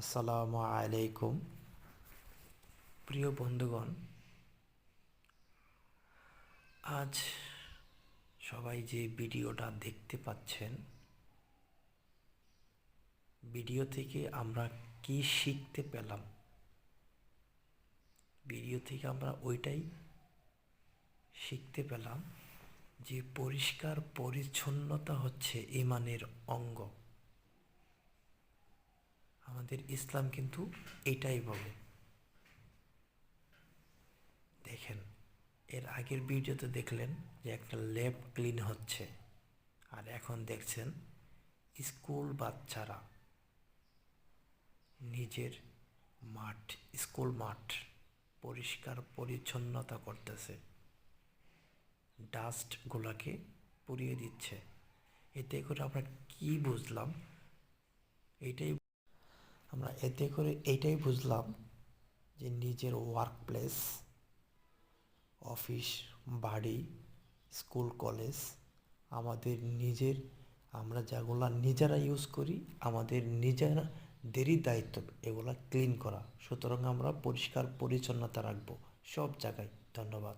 আসসালামু আলাইকুম। প্রিয় বন্ধুগণ, আজ সবাই যে ভিডিওটা দেখতে পাচ্ছেন, ভিডিও থেকে আমরা কি শিখতে পেলাম? ভিডিও থেকে আমরা ওইটাই শিখতে পেলাম যে পরিষ্কার পরিচ্ছন্নতা হচ্ছে ইমানের অঙ্গ। আমাদের ইসলাম কিন্তু এটাই বলে। দেখেন, এর আগের ভিডিওতে দেখলেন যে একটা ল্যাব ক্লিন হচ্ছে, আর এখন দেখছেন স্কুল বাচ্চারা নিজের মাঠ, স্কুল মাঠ পরিষ্কার পরিচ্ছন্নতা করতেছে। ডাস্টগুলোকে পুড়িয়ে দিচ্ছে। এতে করে আমরা কি বুঝলাম? এইটাই আমরা এতে করে এইটাই বুঝলাম যে নিজের ওয়ার্ক প্লেস অফিস বাড়ি স্কুল কলেজ আমাদের নিজের, আমরা যেগুলা নিজেরা ইউজ করি, আমাদের নিজেদেরই দায়িত্ব, এগুলা ক্লিন করা। সুতরাং আমরা পরিষ্কার, পরিচ্ছন্নতা রাখব। সব জায়গায় ধন্যবাদ।